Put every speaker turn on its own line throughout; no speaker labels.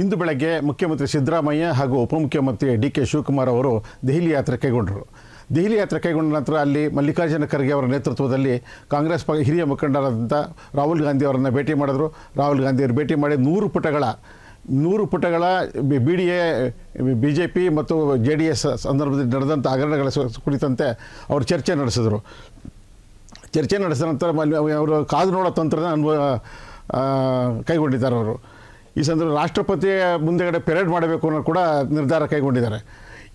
ಇಂದು ಬೆಳಗ್ಗೆ ಮುಖ್ಯಮಂತ್ರಿ ಸಿದ್ದರಾಮಯ್ಯ ಹಾಗೂ ಉಪಮುಖ್ಯಮಂತ್ರಿ ಡಿ ಕೆ ಶಿವಕುಮಾರ್ ಅವರು ದೆಹಲಿ ಯಾತ್ರೆ ಕೈಗೊಂಡರು. ದೆಹಲಿ ಯಾತ್ರೆ ಕೈಗೊಂಡ ನಂತರ ಅಲ್ಲಿ ಮಲ್ಲಿಕಾರ್ಜುನ ಖರ್ಗೆ ಅವರ ನೇತೃತ್ವದಲ್ಲಿ ಕಾಂಗ್ರೆಸ್ ಹಿರಿಯ ಮುಖಂಡರಾದಂಥ ರಾಹುಲ್ ಗಾಂಧಿ ಅವರನ್ನು ಭೇಟಿ ಮಾಡಿದ್ರು. ರಾಹುಲ್ ಗಾಂಧಿ ಭೇಟಿ ಮಾಡಿ ನೂರು ಪುಟಗಳ ನೂರು ಪುಟಗಳ B D A B J P ಮತ್ತು ಜೆ ಡಿ ಎಸ್ ಸಂದರ್ಭದಲ್ಲಿ ನಡೆದಂಥ ಹಗರಣಗಳ ಕುರಿತಂತೆ ಅವರು ಚರ್ಚೆ ನಡೆಸಿದರು. ಚರ್ಚೆ ನಡೆಸಿದ ನಂತರ ಅವರು ಕಾದು ನೋಡೋ ತಂತ್ರನ ಅನುಭವ ಕೈಗೊಂಡಿದ್ದಾರೆ ಅವರು. ಈ ಸಂದರ್ಭ ರಾಷ್ಟ್ರಪತಿಯ ಮುಂದೆಗಡೆ ಪೆರೇಡ್ ಮಾಡಬೇಕು ಅನ್ನೋ ಕೂಡ ನಿರ್ಧಾರ ಕೈಗೊಂಡಿದ್ದಾರೆ.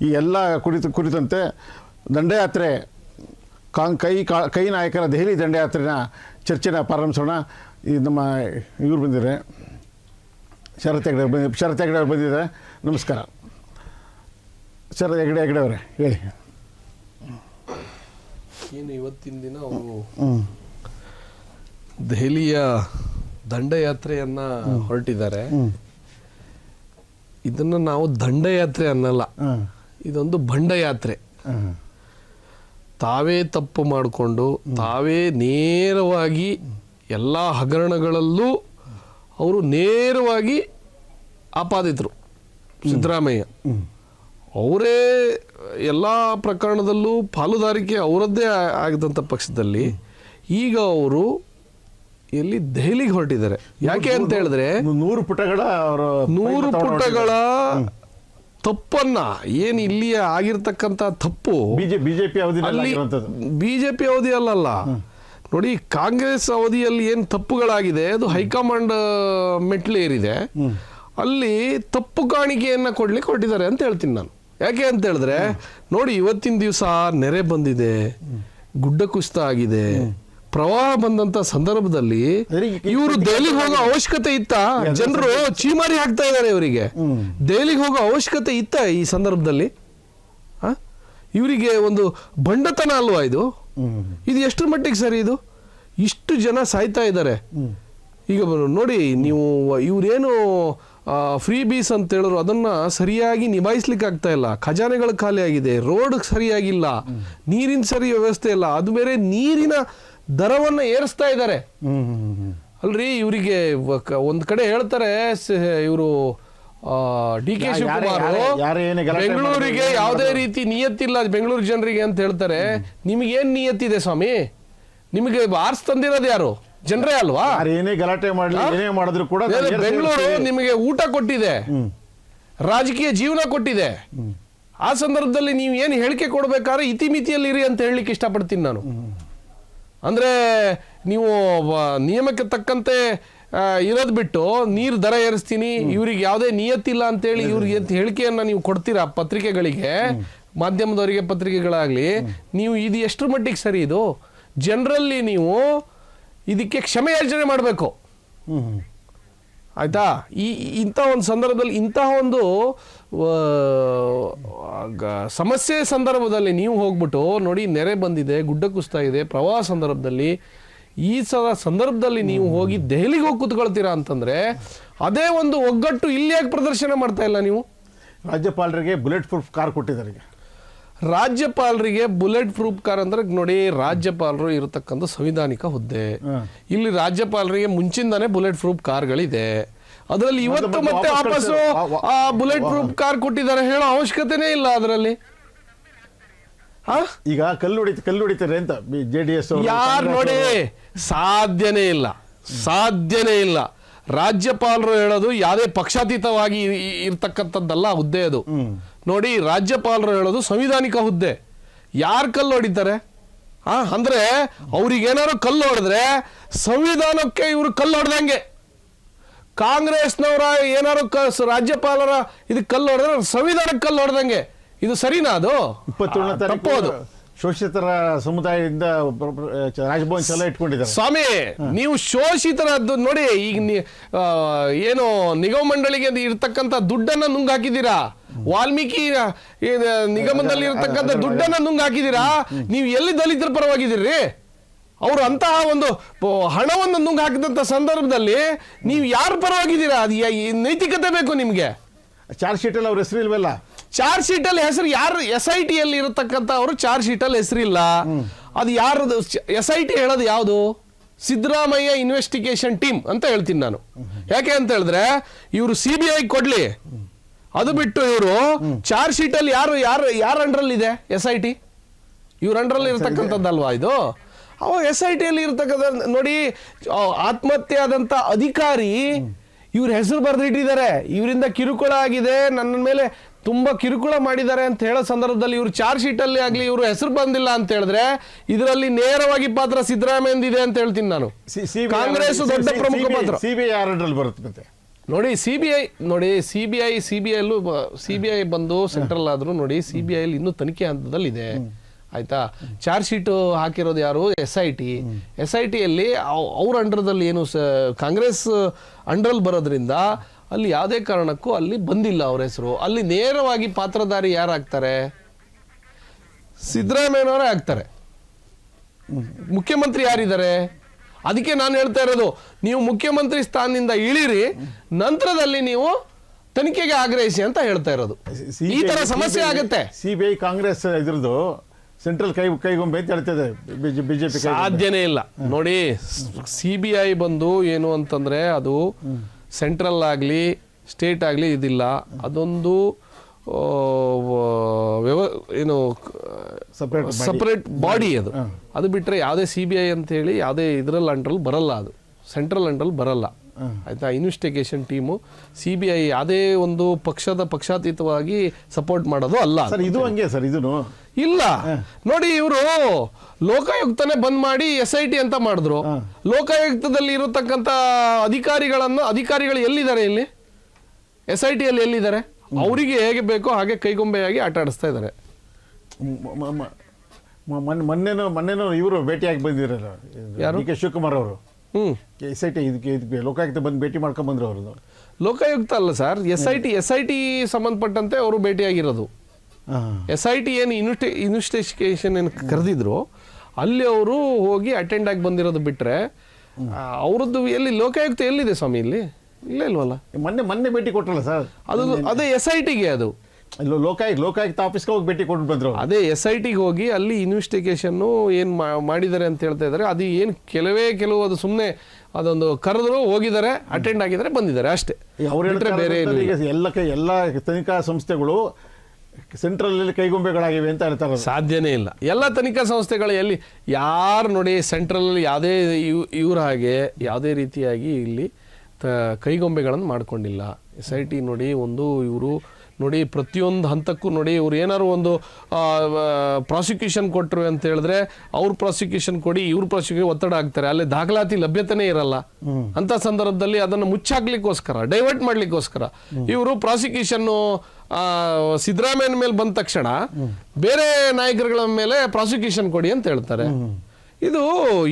ಈ ಎಲ್ಲ ಕುರಿತು ಕುರಿತಂತೆ ದಂಡಯಾತ್ರೆ ಕಾಂಗ್ ಕೈ ಕಾ ಕೈ ನಾಯಕರ ದೆಹಲಿ ದಂಡಯಾತ್ರೆನ ಚರ್ಚೆನ ಪ್ರಾರಂಭಿಸೋಣ. ಈ ನಮ್ಮ ಇವ್ರು ಬಂದಿದ್ದಾರೆ. ಶರತ್ ಹೆಗ್ಡೆ ಬಂದಿ ಶರತ್ ಹೆಗ್ಡೆ ಅವ್ರು ಬಂದಿದ್ದಾರೆ. ನಮಸ್ಕಾರ. ಶರತ್ ಹೆಗ್ಡೆ ಹೆಗ್ಡೆ ಅವರೇ ಹೇಳಿ.
ಏನು ಇವತ್ತಿನ ದಿನ ಅವರು ದೆಹಲಿಯ ದಂಡಯಾತ್ರೆಯನ್ನ ಹೊರಟಿದ್ದಾರೆ. ಇದನ್ನ ನಾವು ದಂಡಯಾತ್ರೆ ಅನ್ನಲ್ಲ. ಇದೊಂದು ಬಂಡಯಾತ್ರೆ ತಾವೇ ತಪ್ಪು ಮಾಡಿಕೊಂಡು ತಾವೇ ನೇರವಾಗಿ ಎಲ್ಲ ಹಗರಣಗಳಲ್ಲೂ ಅವರು ನೇರವಾಗಿ ಆಪಾದಿತರು. ಸಿದ್ದರಾಮಯ್ಯ. ಅವರೇ ಎಲ್ಲ ಪ್ರಕರಣದಲ್ಲೂ ಪಾಲುದಾರಿಕೆ ಅವರದ್ದೇ ಆಗಿದ್ದಂಥ ಆಗಿದಂಥ ಪಕ್ಷದಲ್ಲಿ ಈಗ ಅವರು ಎಲ್ಲಿ ದೆಹಲಿಗೆ ಹೊರಟಿದ್ದಾರೆ. ಯಾಕೆ ಅಂತ ಹೇಳಿದ್ರೆ
ನೂರು ಪುಟಗಳ
ನೂರು ಪುಟಗಳ ತಪ್ಪನ್ನ ಏನು ಇಲ್ಲಿಯ ಆಗಿರ್ತಕ್ಕಂಥ ತಪ್ಪು
ಬಿಜೆ ಬಿಜೆಪಿ ಅವಧಿ
ಬಿಜೆಪಿ ಅವಧಿ ಅಲ್ಲಲ್ಲ. ನೋಡಿ ಕಾಂಗ್ರೆಸ್ ಅವಧಿಯಲ್ಲಿ ಏನು ತಪ್ಪುಗಳಾಗಿದೆ ಅದು ಹೈಕಮಾಂಡ್ ಮೆಟ್ಲೇರಿದೆ ಅಲ್ಲಿ ತಪ್ಪು ಕಾಣಿಕೆಯನ್ನ ಕೊಡ್ಲಿಕ್ಕೆ ಕೊಟ್ಟಿದ್ದಾರೆ ಅಂತ ಹೇಳ್ತೀನಿ ನಾನು. ಯಾಕೆ ಅಂತ ಹೇಳಿದ್ರೆ ನೋಡಿ ಇವತ್ತಿನ ದಿವಸ ನೆರೆ ಬಂದಿದೆ ಗುಡ್ಡ ಕುಸಿತ ಆಗಿದೆ ಪ್ರವಾಹ ಬಂದಂತ ಸಂದರ್ಭದಲ್ಲಿ ಇವರು ದೆಹಲಿಗೆ ಹೋಗೋ ಅವಶ್ಯಕತೆ ಇತ್ತ? ಜನರು ಚೀಮಾರಿ ಹಾಕ್ತಾ ಇದ್ದಾರೆ ಇವರಿಗೆ. ದೆಹಲಿಗೆ ಹೋಗೋ ಅವಶ್ಯಕತೆ ಇತ್ತ ಈ ಸಂದರ್ಭದಲ್ಲಿ? ಆ? ಇವರಿಗೆ ಒಂದು ಬಂಡತನ ಅಲ್ವಾ ಇದು? ಇದು ಎಷ್ಟರ ಮಟ್ಟಿಗೆ ಸರಿ ಇದು? ಇಷ್ಟು ಜನ ಸಾಯ್ತಾ ಇದ್ದಾರೆ. ಈಗ ನೋಡಿ ನೀವು ಇವರೇನು ಫ್ರೀ ಬೀಸ್ ಅಂತ ಹೇಳಿದ್ರು ಅದನ್ನ ಸರಿಯಾಗಿ ನಿಭಾಯಿಸ್ಲಿಕ್ಕೆ ಆಗ್ತಾ ಇಲ್ಲ. ಖಜಾನೆಗಳು ಖಾಲಿ ಆಗಿದೆ. ರೋಡ್ ಸರಿಯಾಗಿಲ್ಲ. ನೀರಿನ ಸರಿ ವ್ಯವಸ್ಥೆ ಇಲ್ಲ. ಅದು ಬೇರೆ ನೀರಿನ ದರವನ್ನ ಏರಿಸ್ತಾ ಇದ್ದಾರೆ. ಅಲ್ರಿ ಇವರಿಗೆ ಒಂದ್ ಕಡೆ ಹೇಳ್ತಾರೆ ಇವರು ಡಿ ಕೆ ಶಿವಕುಮಾರ್ ಬೆಂಗಳೂರಿಗೆ ಯಾವುದೇ ರೀತಿ ನಿಯತ್ತಿಲ್ಲ ಬೆಂಗಳೂರು ಜನರಿಗೆ ಅಂತ ಹೇಳ್ತಾರೆ. ನಿಮಗೇನ್ ನಿಯತ್ತಿದೆ ಸ್ವಾಮಿ? ನಿಮಗೆ ಆರ್ಸ್ ತಂದಿರೋದು ಯಾರು? ಜನರೇ ಅಲ್ವಾ?
ಏನೇ ಗಲಾಟೆ ಮಾಡಲಿ ಏನೇ ಮಾಡಿದ್ರು ಕೂಡ
ಬೆಂಗಳೂರು. ನಿಮಗೆ ಊಟ ಕೊಟ್ಟಿದೆ. ರಾಜಕೀಯ ಜೀವನ ಕೊಟ್ಟಿದೆ. ಆ ಸಂದರ್ಭದಲ್ಲಿ ನೀವು ಏನು ಹೇಳಿಕೆ ಕೊಡ್ಬೇಕಾದ್ರೆ ಇತಿಮಿತಿಯಲ್ಲಿ ಇರಿ ಅಂತ ಹೇಳಲಿಕ್ಕೆ ಇಷ್ಟಪಡ್ತೀನಿ ನಾನು. ಅಂದ್ರೆ ನೀವು ನಿಯಮಕ್ಕೆ ತಕ್ಕಂತೆ ಇರೋದು ಬಿಟ್ಟು ನೀರು ದರ ಏರಿಸ್ತೀನಿ ಇವ್ರಿಗೆ ಯಾವುದೇ ನಿಯತ್ತಿಲ್ಲ ಅಂತೇಳಿ ಇವ್ರಿಗೆ ಅಂತ ಹೇಳಿಕೆಯನ್ನು ನೀವು ಕೊಡ್ತೀರಾ ಪತ್ರಿಕೆಗಳಿಗೆ? ಮಾಧ್ಯಮದವರಿಗೆ ಪತ್ರಿಕೆಗಳಾಗಲಿ ನೀವು ಇದು ಎಷ್ಟರ ಮಟ್ಟಿಗೆ ಸರಿ ಇದು? ಜನರಲ್ಲಿ ನೀವು ಇದಕ್ಕೆ ಕ್ಷಮೆ ಯಾಚನೆ ಮಾಡಬೇಕು. ಆಯ್ತಾ? ಈ ಇಂಥ ಒಂದು ಸಂದರ್ಭದಲ್ಲಿ ಇಂತಹ ಒಂದು ಸಮಸ್ಯೆ ಸಂದರ್ಭದಲ್ಲಿ ನೀವು ಹೋಗ್ಬಿಟ್ಟು ನೋಡಿ ನೆರೆ ಬಂದಿದೆ ಗುಡ್ಡ ಕುಸ್ತಾ ಇದೆ ಪ್ರವಾಹ ಸಂದರ್ಭದಲ್ಲಿ ಈ ಸಲ ಸಂದರ್ಭದಲ್ಲಿ ನೀವು ಹೋಗಿ ದೆಹಲಿಗೆ ಹೋಗಿ ಕೂತ್ಕೊಳ್ತೀರಾ ಅಂತಂದರೆ ಅದೇ ಒಂದು ಒಗ್ಗಟ್ಟು ಇಲ್ಲಿ ಯಾಕೆ ಪ್ರದರ್ಶನ ಮಾಡ್ತಾ ಇಲ್ಲ ನೀವು?
ರಾಜ್ಯಪಾಲರಿಗೆ ಬುಲೆಟ್ ಪ್ರೂಫ್ ಕಾರ್ ಕೊಟ್ಟಿದ್ದಾರೆ.
ರಾಜ್ಯಪಾಲರಿಗೆ ಬುಲೆಟ್ ಪ್ರೂಫ್ ಕಾರ್ ಅಂದ್ರೆ ನೋಡಿ ರಾಜ್ಯಪಾಲರು ಇರತಕ್ಕಂಥ ಸಂವಿಧಾನಿಕ ಹುದ್ದೆ. ಇಲ್ಲಿ ರಾಜ್ಯಪಾಲರಿಗೆ ಮುಂಚಿಂದಾನೇ ಬುಲೆಟ್ ಪ್ರೂಫ್ ಕಾರ್ಗಳಿದೆ. ಅದರಲ್ಲಿ ಇವತ್ತು
ಮತ್ತೆ
ಮತ್ತೆ
ವಾಪಸ್
ವಾಪಸ್ಸು ಆ ಬುಲೆಟ್ ಪ್ರೂಫ್ ಕಾರ್ ಕೊಟ್ಟಿದ್ದಾರೆ ಹೇಳೋ ಅವಶ್ಯಕತೆನೇ ಇಲ್ಲ ಅದರಲ್ಲಿ. ಹಾ
ಈಗ ಕಲ್ಲು ಕಲ್ಲು ಹೊಡಿತಾರೆ ಅಂತ ಜೆ ಡಿ ಎಸ್
ಯಾರು ನೋಡಿ ಸಾಧ್ಯನೇ ಇಲ್ಲ ಸಾಧ್ಯನೇ ಇಲ್ಲ. ರಾಜ್ಯಪಾಲರು ಹೇಳೋದು ಯಾವುದೇ ಪಕ್ಷಾತೀತವಾಗಿ ಇರ್ತಕ್ಕಂಥದ್ದಲ್ಲ ಹುದ್ದೆ ಅದು. ನೋಡಿ ರಾಜ್ಯಪಾಲರು ಹೇಳೋದು ಸಂವಿಧಾನಿಕ ಹುದ್ದೆ. ಯಾರು ಕಲ್ಲು ಹೊಡಿತಾರೆ? ಆ ಅಂದ್ರೆ ಅವ್ರಿಗೇನಾರು ಕಲ್ಲು ಹೊಡೆದ್ರೆ ಸಂವಿಧಾನಕ್ಕೆ ಇವರು ಕಲ್ಲು ಹೊಡೆದಂಗೆ. ಕಾಂಗ್ರೆಸ್ನವರ ಏನಾರು ಕ- ರಾಜ್ಯಪಾಲರ ಇದಕ್ಕೆ ಕಲ್ಲು ಹೊಡೆದ್ರೆ ಸಂವಿಧಾನಕ್ಕೆ ಕಲ್ಲು ಹೊಡೆದಂಗೆ. ಇದು ಸರಿನಾ ಅದು? ತಪ್ಪು ಅದು.
ತಾರೀಕು ಶೋಷಿತರ ಸಮುದಾಯದಿಂದ ರಾಜಭವನ್ ಚಲ ಇಟ್ಕೊಂಡಿದ್ದಾರೆ.
ಸ್ವಾಮಿ ನೀವು ಶೋಷಿತರದ್ದು ನೋಡಿ ಈಗ ಏನು ನಿಗಮ ಮಂಡಳಿಗೆ ಇರ್ತಕ್ಕಂಥ ದುಡ್ಡನ್ನ ನುಂಗ್ ಹಾಕಿದ್ದೀರಾ ವಾಲ್ಮೀಕಿ ನಿಗಮದಲ್ಲಿ ಇರತಕ್ಕಂತ ದುಡ್ಡನ್ನ ನುಂಗ್ ಹಾಕಿದ್ದೀರಾ ನೀವು ಎಲ್ಲಿ ದಲಿತರ ಪರವಾಗಿದ್ದೀರಿ? ಅವರು ಅಂತಹ ಒಂದು ಹಣವನ್ನು ನುಂಗ್ ಹಾಕಿದಂತ ಸಂದರ್ಭದಲ್ಲಿ ನೀವು ಯಾರ ಪರವಾಗಿದ್ದೀರಾ? ಅದು ನೈತಿಕತೆ ಬೇಕು ನಿಮಗೆ.
ಚಾರ್ಜ್ ಶೀಟಲ್ಲಿ ಅವ್ರ ಹೆಸರು ಇಲ್ವಲ್ಲ?
ಚಾರ್ಜ್ ಶೀಟ್ ಅಲ್ಲಿ ಹೆಸರು ಯಾರು ಎಸ್ ಐ ಟಿ ಅಲ್ಲಿ ಇರತಕ್ಕಂತ ಅವರು ಚಾರ್ಜ್ ಶೀಟ್ ಅಲ್ಲಿ ಹೆಸರಿಲ್ಲ. ಅದು ಯಾರದು? ಎಸ್ ಐ ಟಿ ಹೇಳೋದು ಯಾವುದು? ಸಿದ್ದರಾಮಯ್ಯ ಇನ್ವೆಸ್ಟಿಗೇಷನ್ ಟೀಮ್ ಅಂತ ಹೇಳ್ತೀನಿ ನಾನು. ಯಾಕೆ ಅಂತ ಹೇಳಿದ್ರೆ, ಇವರು ಸಿ ಬಿ ಐ ಕೊಡ್ಲಿ. ಅದು ಬಿಟ್ಟು ಇವರು ಚಾರ್ಜ್ ಶೀಟ್ ಅಲ್ಲಿ ಯಾರು ಯಾರು ಯಾರ ಅಂಡ್ರಲ್ಲಿ ಇದೆ ಎಸ್ ಐ ಟಿ ಇವ್ರ ಅಂಡ್ರಲ್ಲಿ ಇರ್ತಕ್ಕಂಥದ್ದಲ್ವಾ ಇದು? ಅವ ಎಸ್ ಐ ಟಿಯಲ್ಲಿ ಇರ್ತಕ್ಕಂಥ, ನೋಡಿ ಆತ್ಮಹತ್ಯೆ ಆದಂತ ಅಧಿಕಾರಿ ಇವ್ರ ಹೆಸರು ಬರೆದಿಟ್ಟಿದ್ದಾರೆ. ಇವರಿಂದ ಕಿರುಕುಳ ಆಗಿದೆ. ನನ್ನ ಮೇಲೆ ತುಂಬಾ ಕಿರುಕುಳ ಮಾಡಿದ್ದಾರೆ ಅಂತ ಹೇಳೋ ಸಂದರ್ಭದಲ್ಲಿ ಇವರು ಚಾರ್ಜ್ ಶೀಟ್ ಅಲ್ಲಿ ಆಗ್ಲಿ ಇವರು ಹೆಸರು ಬಂದಿಲ್ಲ ಅಂತ ಹೇಳಿದ್ರೆ ಇದರಲ್ಲಿ ನೇರವಾಗಿ ಪಾತ್ರ ಸಿದ್ದರಾಮಯ್ಯ ಇದೆ ಅಂತ ಹೇಳ್ತೀನಿ ನಾನು ಕಾಂಗ್ರೆಸ್ ದೊಡ್ಡ ಪ್ರಮುಖ ಪಾತ್ರ
ಸಿಬಿಐ ಬರುತ್ತೆ
ನೋಡಿ ಸಿ ಬಿ ಐ ನೋಡಿ C B I C B ಐಲ್ಲೂ C B I ಬಂದು ಸೆಂಟ್ರಲ್ ಆದ್ರೂ ನೋಡಿ ಸಿ ಬಿ ಐಲಿ ಇನ್ನೂ ತನಿಖೆ ಹಂತದಲ್ಲಿ ಇದೆ ಆಯ್ತಾ ಚಾರ್ಜ್ ಶೀಟ್ ಹಾಕಿರೋದು ಯಾರು S I T S I ಟಿಯಲ್ಲಿ ಅವ್ರ ಅಂಡರ್ದಲ್ಲಿ ಏನು ಕಾಂಗ್ರೆಸ್ ಅಂಡರಲ್ಲಿ ಬರೋದ್ರಿಂದ ಅಲ್ಲಿ ಯಾವುದೇ ಕಾರಣಕ್ಕೂ ಅಲ್ಲಿ ಬಂದಿಲ್ಲ ಅವರ ಹೆಸರು. ಅಲ್ಲಿ ನೇರವಾಗಿ ಪಾತ್ರಧಾರಿ ಯಾರಾಗ್ತಾರೆ? ಸಿದ್ದರಾಮಯ್ಯನವರೇ ಆಗ್ತಾರೆ. ಮುಖ್ಯಮಂತ್ರಿ ಯಾರಿದ್ದಾರೆ? ಅದಕ್ಕೆ ನಾನು ಹೇಳ್ತಾ ಇರೋದು ನೀವು ಮುಖ್ಯಮಂತ್ರಿ ಸ್ಥಾನದಿಂದ ಇಳಿರಿ ನಂತರದಲ್ಲಿ ನೀವು ತನಿಖೆಗೆ ಆಗ್ರಹಿಸಿ ಅಂತ ಹೇಳ್ತಾ ಇರೋದು. ಈ ತರ ಸಮಸ್ಯೆ ಆಗುತ್ತೆ.
ಸಿ ಬಿ ಐ ಕಾಂಗ್ರೆಸ್ ಇದ್ರದ್ದು ಸೆಂಟ್ರಲ್ ಕೈ ಕೈಗೊಂಬೆ ಅಂತ ಜೆ ಬಿಜೆಪಿ
ಸಾಧ್ಯನೇ ಇಲ್ಲ. ನೋಡಿ ಸಿ ಬಿ ಐ ಬಂದು ಏನು ಅಂತಂದ್ರೆ ಅದು ಸೆಂಟ್ರಲ್ ಆಗಲಿ ಸ್ಟೇಟ್ ಆಗಲಿ ಇದಿಲ್ಲ. ಅದೊಂದು ವ್ಯವ ಏನು
ಸಪ್ರೇಟ್
ಸಪ್ರೇಟ್ ಬಾಡಿ ಅದು. ಅದು ಬಿಟ್ಟರೆ ಯಾವುದೇ ಸಿ ಬಿ ಐ ಅಂತೇಳಿ ಯಾವುದೇ ಇದರಲ್ಲಿ ಅಂಡ್ರಲ್ಲಿ ಬರಲ್ಲ ಅದು. ಸೆಂಟ್ರಲ್ ಅಂಡ್ರಲ್ಲಿ ಬರಲ್ಲ. ಆಯಿತಾ? Investigation team C B I ಯಾವುದೇ ಒಂದು ಪಕ್ಷದ ಪಕ್ಷಾತೀತವಾಗಿ ಸಪೋರ್ಟ್ ಮಾಡೋದು ಅಲ್ಲ
ಸರ್ ಇದು ಹಂಗೆ ಸರ್ ಇದನ್ನು
ಇಲ್ಲ. ನೋಡಿ ಇವರು ಲೋಕಾಯುಕ್ತನೇ ಬಂದ್ ಮಾಡಿ ಎಸ್ ಐ ಟಿ ಅಂತ ಮಾಡಿದ್ರು. ಲೋಕಾಯುಕ್ತದಲ್ಲಿ ಇರತಕ್ಕಂತ ಅಧಿಕಾರಿಗಳನ್ನು ಅಧಿಕಾರಿಗಳು ಎಲ್ಲಿದ್ದಾರೆ ಇಲ್ಲಿ? ಎಸ್ ಐ ಟಿಯಲ್ಲಿ ಎಲ್ಲಿದ್ದಾರೆ? ಅವರಿಗೆ ಹೇಗೆ ಬೇಕೋ ಹಾಗೆ ಕೈಗೊಂಬೆಯಾಗಿ ಆಟ ಆಡಿಸ್ತಾ ಇದ್ದಾರೆ.
ಮೊನ್ನೆನೋ ಮೊನ್ನೆನೋ ಇವರು ಭೇಟಿಯಾಗಿ ಬಂದಿರಲ್ಲ.
ಯಾರು?
ಕೆ ಶಿವಕುಮಾರ್ ಅವರು. ಎಸ್ ಐ ಟಿ ಇದಕ್ಕೆ ಇದಕ್ಕೆ ಲೋಕಾಯುಕ್ತ ಬಂದು ಭೇಟಿ ಮಾಡ್ಕೊಂಡ್ ಬಂದ್ರು ಅವರು
ಲೋಕಾಯುಕ್ತ ಅಲ್ಲ sir. S I T S I T ಸಂಬಂಧಪಟ್ಟಂತೆ ಅವರು ಭೇಟಿಯಾಗಿರೋದು. ಎಸ್ ಐ ಟಿ ಏನು ಇನ್ವೆಸ್ಟಿ ಇನ್ವೆಸ್ಟಿಗೇಷನ್ ಏನು ಕರೆದಿದ್ರು ಅಲ್ಲಿ ಅವರು ಹೋಗಿ ಅಟೆಂಡ್ ಆಗಿ ಬಂದಿರೋದು ಬಿಟ್ಟರೆ ಅವರದ್ದು ಎಲ್ಲಿ ಲೋಕಾಯುಕ್ತ ಎಲ್ಲಿದೆ ಸ್ವಾಮಿ ಇಲ್ಲಿ? ಇಲ್ಲ ಇಲ್ವಲ್ಲ?
ಮೊನ್ನೆ ಮೊನ್ನೆ ಭೇಟಿ ಕೊಟ್ಟರಲ್ಲ ಸರ್?
ಅದು ಅದೇ ಎಸ್ ಐ ಟಿಗೆ ಅದು.
ಲೋಕಾಯುಕ್ತ ಲೋಕಾಯುಕ್ತ ಆಫೀಸ್ಗೆ ಹೋಗಿ ಭೇಟಿ ಕೊಟ್ಟು ಬಂದರು.
ಅದೇ ಎಸ್ ಐ ಟಿಗೆ ಹೋಗಿ ಅಲ್ಲಿ ಇನ್ವೆಸ್ಟಿಗೇಷನ್ನು ಏನು ಮಾಡಿದ್ದಾರೆ ಅಂತ ಹೇಳ್ತಾ ಇದ್ದಾರೆ. ಅದು ಏನು ಕೆಲವೇ ಕೆಲವು ಅದು ಸುಮ್ಮನೆ ಅದೊಂದು ಕರೆದ್ರು ಹೋಗಿದ್ದಾರೆ ಅಟೆಂಡ್ ಆಗಿದ್ದಾರೆ ಬಂದಿದ್ದಾರೆ ಅಷ್ಟೇ.
ಅವ್ರು ಹೇಳ್ತಾರೆ
ಬೇರೆ
ಎಲ್ಲ ಎಲ್ಲ ತನಿಖಾ ಸಂಸ್ಥೆಗಳು ಸೆಂಟ್ರಲ್ ಕೈಗೊಂಬೆಗಳಾಗಿವೆ ಅಂತ ಹೇಳ್ತಾರೆ
ಸಾಧ್ಯನೇ ಇಲ್ಲ. ಎಲ್ಲ ತನಿಖಾ ಸಂಸ್ಥೆಗಳು ಎಲ್ಲಿ ಯಾರು ನೋಡಿ ಸೆಂಟ್ರಲ್ ಯಾವುದೇ ಇವ್- ಇವ್ರ ಹಾಗೆ ಯಾವುದೇ ರೀತಿಯಾಗಿ ಇಲ್ಲಿ ತ, ಕೈಗೊಂಬೆಗಳನ್ನು ಮಾಡ್ಕೊಂಡಿಲ್ಲ. ಎಸ್ ಐ ಟಿ ನೋಡಿ ಒಂದು ಇವರು ನೋಡಿ, ಪ್ರತಿಯೊಂದು ಹಂತಕ್ಕೂ ನೋಡಿ, ಇವ್ರು ಏನಾದ್ರು ಒಂದು ಪ್ರಾಸಿಕ್ಯೂಷನ್ ಕೊಟ್ಟರು ಅಂತ ಹೇಳಿದ್ರೆ, ಅವ್ರ ಪ್ರಾಸಿಕ್ಯೂಷನ್ ಕೊಡಿ, ಇವ್ರ ಪ್ರಾಸಿಕ್ಯೂಷನ್ ಒತ್ತಡ ಆಗ್ತಾರೆ ಅಲ್ಲಿ ದಾಖಲಾತಿ ಲಭ್ಯತೆನೇ ಇರಲ್ಲ. ಅಂತ ಸಂದರ್ಭದಲ್ಲಿ ಅದನ್ನು ಮುಚ್ಚಾಕ್ಲಿಕ್ಕೋಸ್ಕರ ಡೈವರ್ಟ್ ಮಾಡ್ಲಿಕ್ಕೋಸ್ಕರ, ಇವರು ಪ್ರಾಸಿಕ್ಯೂಷನ್ ಸಿದ್ದರಾಮಯ್ಯನ ಮೇಲೆ ಬಂದ ತಕ್ಷಣ ಬೇರೆ ನಾಯಕರುಗಳ ಮೇಲೆ ಪ್ರಾಸಿಕ್ಯೂಷನ್ ಕೊಡಿ ಅಂತ ಹೇಳ್ತಾರೆ. ಇದು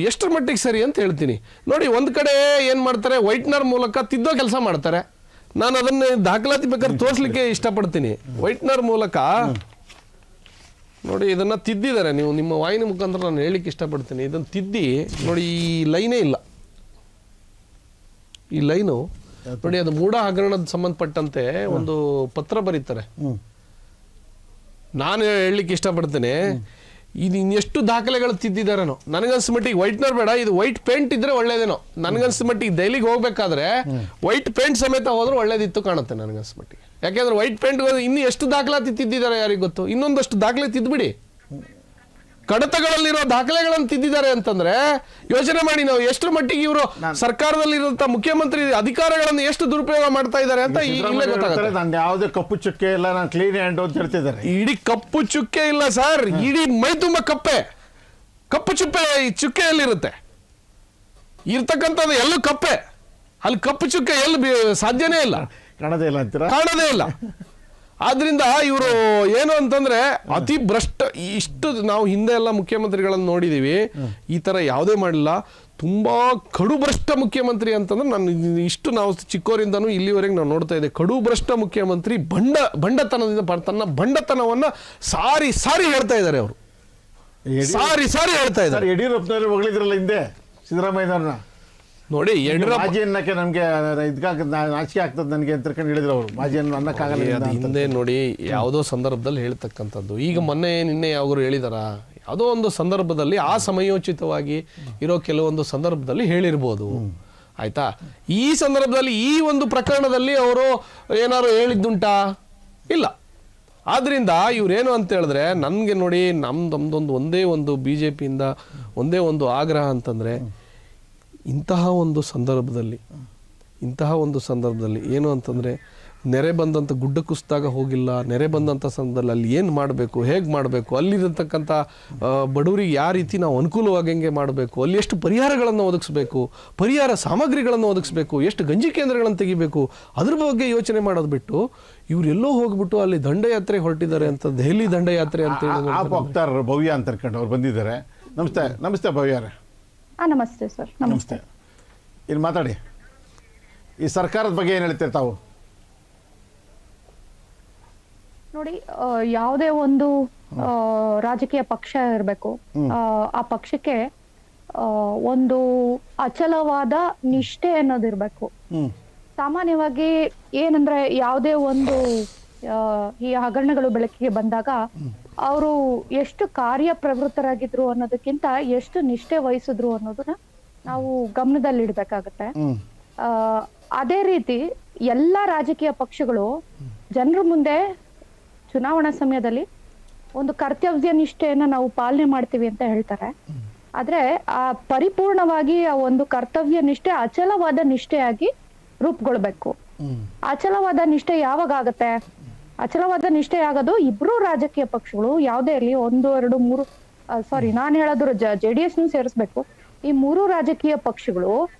ಎಷ್ಟರ ಮಟ್ಟಿಗೆ ಸರಿ ಅಂತ ಹೇಳ್ತೀನಿ. ನೋಡಿ, ಒಂದ್ ಕಡೆ ಏನ್ ಮಾಡ್ತಾರೆ ವೈಟ್ನರ್ ಮೂಲಕ ತಿದ್ದೋ ಕೆಲಸ ಮಾಡ್ತಾರೆ. ನಾನು ಅದನ್ನ ದಾಖಲಾತಿ ಬೇಕಾದ್ರೆ ತೋರಿಸ್ಲಿಕ್ಕೆ ಇಷ್ಟಪಡ್ತೀನಿ. ವೈಟ್ನರ್ ಮೂಲಕ ನೋಡಿ ಇದನ್ನ ತಿದ್ದಿದ್ದಾರೆ. ನೀವು ನಿಮ್ಮ ವಾಹಿನಿ ಮುಖಾಂತರ ನಾನು ಹೇಳಿಕ್ಕೆ ಇಷ್ಟಪಡ್ತೀನಿ. ಇದನ್ನು ತಿದ್ದಿ ನೋಡಿ ಈ ಲೈನೇ ಇಲ್ಲ. ಈ ಲೈನು ನೋಡಿ ಅದು ಮೂಢ ಹಗರಣದ ಸಂಬಂಧಪಟ್ಟಂತೆ ಒಂದು ಪತ್ರ ಬರೀತಾರೆ. ನಾನು ಹೇಳಲಿಕ್ಕೆ ಇಷ್ಟಪಡ್ತೇನೆ. ಇದು ಇನ್ನೆಷ್ಟು ದಾಖಲೆಗಳು ತಿದ್ದಿದಾರೇನೋ ನನಗನ್ಸ ಮಟ್ಟಿಗೆ ವೈಟ್ನರ್ ಬೇಡ, ಇದು ವೈಟ್ ಪೇಂಟ್ ಇದ್ರೆ ಒಳ್ಳೇದೇನೋ. ನನಗನ್ಸ ಮಟ್ಟಿಗೆ ದೆಹಲಿಗೆ ಹೋಗ್ಬೇಕಾದ್ರೆ ವೈಟ್ ಪೇಂಟ್ ಸಮೇತ ಹೋದ್ರೆ ಒಳ್ಳೇದಿತ್ತು ಕಾಣುತ್ತೆ ನನಗನ್ಸ ಮಟ್ಟಿಗೆ. ಯಾಕೆಂದ್ರೆ ವೈಟ್ ಪೇಂಟ್ ಇನ್ನು ಎಷ್ಟು ದಾಖಲಾತಿ ತಿದ್ದಿದ್ದಾರೆ ಯಾರಿಗೆ ಗೊತ್ತು? ಇನ್ನೊಂದಷ್ಟು ದಾಖಲೆ ತಿದ್ಬಿಡಿ. ಕಡತಗಳಲ್ಲಿರೋ ದಾಖಲೆಗಳನ್ನು ತಿದ್ದಿದ್ದಾರೆ ಅಂತಂದ್ರೆ ಯೋಚನೆ ಮಾಡಿ ನಾವು ಎಷ್ಟು ಮಟ್ಟಿಗೆ ಇವರು ಸರ್ಕಾರದಲ್ಲಿರುವಂತಹ ಮುಖ್ಯಮಂತ್ರಿ ಅಧಿಕಾರಗಳನ್ನು ಎಷ್ಟು ದುರುಪಯೋಗ ಮಾಡ್ತಾ ಇದ್ದಾರೆ ಅಂತ
ಈಗಲೇ
ಗೊತ್ತಾಗುತ್ತೆ.
ನಾನು ಯಾವುದೇ ಕಪ್ಪು ಚುಕ್ಕೆ ಇಲ್ಲ ನಾನು ಕ್ಲೀನ್ ಹ್ಯಾಂಡ್ ಅಂತ ಹೇಳ್ತಿದ್ದಾರೆ.
ಇಡೀ ಕಪ್ಪು ಚುಕ್ಕೆ ಇಲ್ಲ ಸರ್ ಇಡೀ ಮೈ ತುಂಬ ಕಪ್ಪೆ. ಕಪ್ಪು ಚುಪ್ಪೆ ಈ ಚುಕ್ಕೆಯಲ್ಲಿರುತ್ತೆ. ಇರ್ತಕ್ಕಂಥದ್ದು ಎಲ್ಲೂ ಕಪ್ಪೆ. ಅಲ್ಲಿ ಕಪ್ಪು ಚುಕ್ಕೆ ಎಲ್ಲಿ ಸಾಧ್ಯನೇ ಇಲ್ಲ.
ಕಾಣದೇ ಇಲ್ಲ ಅಂತೀರಾ?
ಕಾಣದೇ ಇಲ್ಲ. ಆದ್ರಿಂದ ಇವರು ಏನು ಅಂತಂದ್ರೆ ಅತಿ ಭ್ರಷ್ಟ ಇಷ್ಟು ನಾವು ಹಿಂದೆ ಎಲ್ಲ ಮುಖ್ಯಮಂತ್ರಿಗಳನ್ನು ನೋಡಿದೀವಿ. ಈ ತರ ಯಾವುದೇ ಮಾಡಿಲ್ಲ ತುಂಬಾ ಕಡು ಭ್ರಷ್ಟ ಮುಖ್ಯಮಂತ್ರಿ ಅಂತಂದ್ರೆ ನಾನು ಇಷ್ಟು ನಾವು ಚಿಕ್ಕೋರಿಂದನೂ ಇಲ್ಲಿವರೆಗೆ ನಾವು ನೋಡ್ತಾ ಇದ್ದೆ. ಕಡು ಭ್ರಷ್ಟ ಮುಖ್ಯಮಂತ್ರಿ ಬಂಡ ಬಂಡತನದಿಂದ ತನ್ನ ಬಂಡತನವನ್ನ ಸಾರಿ ಸಾರಿ ಹೇಳ್ತಾ ಇದ್ದಾರೆ ಅವರು. ಸಾರಿ ಸಾರಿ ಹೇಳ್ತಾ ಇದ್ದಾರೆ.
ಯಡಿಯೂರಪ್ಪನವರು ಹೊಗಳಿದ್ರಲ್ಲ ಹಿಂದೆ ಸಿದ್ದರಾಮಯ್ಯನವ್ರನ್ನ?
ನೋಡಿ
ಮಾಜಿ ಅನ್ನಕ್ಕೆ ನಮ್ಗೆ ಇದಕ್ಕಾಗ ನಾಚಿಕೆ ಆಗ್ತದೆ ನನಗೆ ಅಂತ ತಿಳ್ಕೊಂಡು ಹೇಳಿದ್ರು ಅವರು. ಮಾಜಿ ಅನ್ನ ಅನ್ನಕ್ಕಾಗಲ್ಲ.
ಹಿಂದೆ ನೋಡಿ ಯಾವುದೋ ಸಂದರ್ಭದಲ್ಲಿ ಹೇಳ್ತಕ್ಕಂಥದ್ದು. ಈಗ ಮೊನ್ನೆ ನಿನ್ನೆ ಯಾವಾಗರು ಹೇಳಿದಾರ? ಯಾವುದೋ ಒಂದು ಸಂದರ್ಭದಲ್ಲಿ ಆ ಸಮಯೋಚಿತವಾಗಿ ಇರೋ ಕೆಲವೊಂದು ಸಂದರ್ಭದಲ್ಲಿ ಹೇಳಿರ್ಬೋದು. ಆಯ್ತಾ? ಈ ಸಂದರ್ಭದಲ್ಲಿ ಈ ಒಂದು ಪ್ರಕರಣದಲ್ಲಿ ಅವರು ಏನಾದ್ರು ಹೇಳಿದ್ದುಂಟಾ? ಇಲ್ಲ. ಆದ್ರಿಂದ ಇವ್ರೇನು ಅಂತ ಹೇಳಿದ್ರೆ ನನಗೆ ನೋಡಿ ನಮ್ದು ನಮ್ದೊಂದು ಒಂದೇ ಒಂದು ಬಿ ಜೆ ಪಿಯಿಂದ ಒಂದೇ ಒಂದು ಆಗ್ರಹ ಅಂತಂದ್ರೆ ಇಂತಹ ಒಂದು ಸಂದರ್ಭದಲ್ಲಿ ಇಂತಹ ಒಂದು ಸಂದರ್ಭದಲ್ಲಿ ಏನು ಅಂತಂದರೆ ನೆರೆ ಬಂದಂಥ ಗುಡ್ಡ ಕುಸಿದಾಗ ಹೋಗಿಲ್ಲ ನೆರೆ ಬಂದಂಥ ಸಂದರ್ಭದಲ್ಲಿ ಅಲ್ಲಿ ಏನು ಮಾಡಬೇಕು ಹೇಗೆ ಮಾಡಬೇಕು ಅಲ್ಲಿರತಕ್ಕಂಥ ಬಡವರಿಗೆ ಯಾವ ರೀತಿ ನಾವು ಅನುಕೂಲವಾಗಿ ಹೆಂಗೆ ಮಾಡಬೇಕು ಅಲ್ಲಿ ಎಷ್ಟು ಪರಿಹಾರಗಳನ್ನು ಒದಗಿಸ್ಬೇಕು ಪರಿಹಾರ ಸಾಮಗ್ರಿಗಳನ್ನು ಒದಗಿಸ್ಬೇಕು ಎಷ್ಟು ಗಂಜಿ ಕೇಂದ್ರಗಳನ್ನು ತೆಗಿಬೇಕು ಅದ್ರ ಬಗ್ಗೆ ಯೋಚನೆ ಮಾಡೋದು ಬಿಟ್ಟು ಇವರೆಲ್ಲೋ ಹೋಗ್ಬಿಟ್ಟು ಅಲ್ಲಿ ದಂಡಯಾತ್ರೆ ಹೊರಟಿದ್ದಾರೆ ಅಂತ ದೆಹಲಿ ದಂಡಯಾತ್ರೆ ಅಂತ ಹೇಳಿ
ಭವ್ಯ ಅಂತ ಅವ್ರು ಬಂದಿದ್ದಾರೆ. ನಮಸ್ತೆ ನಮಸ್ತೆ ಭವ್ಯಾರೆ.
ಹಾ ನಮಸ್ತೆ ಸರ್ ನಮಸ್ತೆ.
ಇಲ್ಲಿ ಮಾತಾಡಿ. ಈ ಸರ್ಕಾರದ ಬಗ್ಗೆ ಏನು ಹೇಳ್ತೀರಿ ತಾವು?
ನೋಡಿ ಯಾವುದೇ ಒಂದು ರಾಜಕೀಯ ಪಕ್ಷ ಇರಬೇಕು ಆ ಪಕ್ಷಕ್ಕೆ ಆ, ಒಂದು ಅಚಲವಾದ ನಿಷ್ಠೆ ಅನ್ನೋದಿರ್ಬೇಕು ಸಾಮಾನ್ಯವಾಗಿ ಏನಂದ್ರೆ ಯಾವುದೇ ಒಂದು ಆ, ಈ ಹಗರಣಗಳು ಬೆಳಕಿಗೆ ಬಂದಾಗ ಅವರು ಎಷ್ಟು ಕಾರ್ಯ ಪ್ರವೃತ್ತರಾಗಿದ್ರು ಅನ್ನೋದಕ್ಕಿಂತ ಎಷ್ಟು ನಿಷ್ಠೆ ವಹಿಸಿದ್ರು ಅನ್ನೋದನ್ನ ನಾವು ಗಮನದಲ್ಲಿಡ್ಬೇಕಾಗತ್ತೆ.
ಇಡ್ಬೇಕಾಗತ್ತೆ
ಆ, ಅದೇ ರೀತಿ ಎಲ್ಲಾ ರಾಜಕೀಯ ಪಕ್ಷಗಳು ಜನರ ಮುಂದೆ ಚುನಾವಣಾ ಸಮಯದಲ್ಲಿ ಒಂದು ಕರ್ತವ್ಯ ನಿಷ್ಠೆಯನ್ನ ನಾವು ಪಾಲನೆ ಮಾಡ್ತೀವಿ ಅಂತ ಹೇಳ್ತಾರೆ. ಆದ್ರೆ ಆ ಪರಿಪೂರ್ಣವಾಗಿ ಆ ಒಂದು ಕರ್ತವ್ಯ ನಿಷ್ಠೆ ಅಚಲವಾದ ನಿಷ್ಠೆಯಾಗಿ ರೂಪುಗೊಳ್ಬೇಕು. ಅಚಲವಾದ ನಿಷ್ಠೆ ಯಾವಾಗ ಆಗತ್ತೆ? ಅಚಲವಾದ ನಿಷ್ಠೆ ಆಗೋದು. ಇಬ್ರು ರಾಜಕೀಯ ಪಕ್ಷಗಳು ಯಾವ್ದೇ ಇರಲಿ, ಒಂದು, ಎರಡು, ಮೂರು ಸಾರಿ ನಾನು ಹೇಳೋದ್ರ ಜೆ ಡಿ ಎಸ್ ಸೇರಿಸ್ಬೇಕು. ಈ ಮೂರು ರಾಜಕೀಯ ಪಕ್ಷಗಳು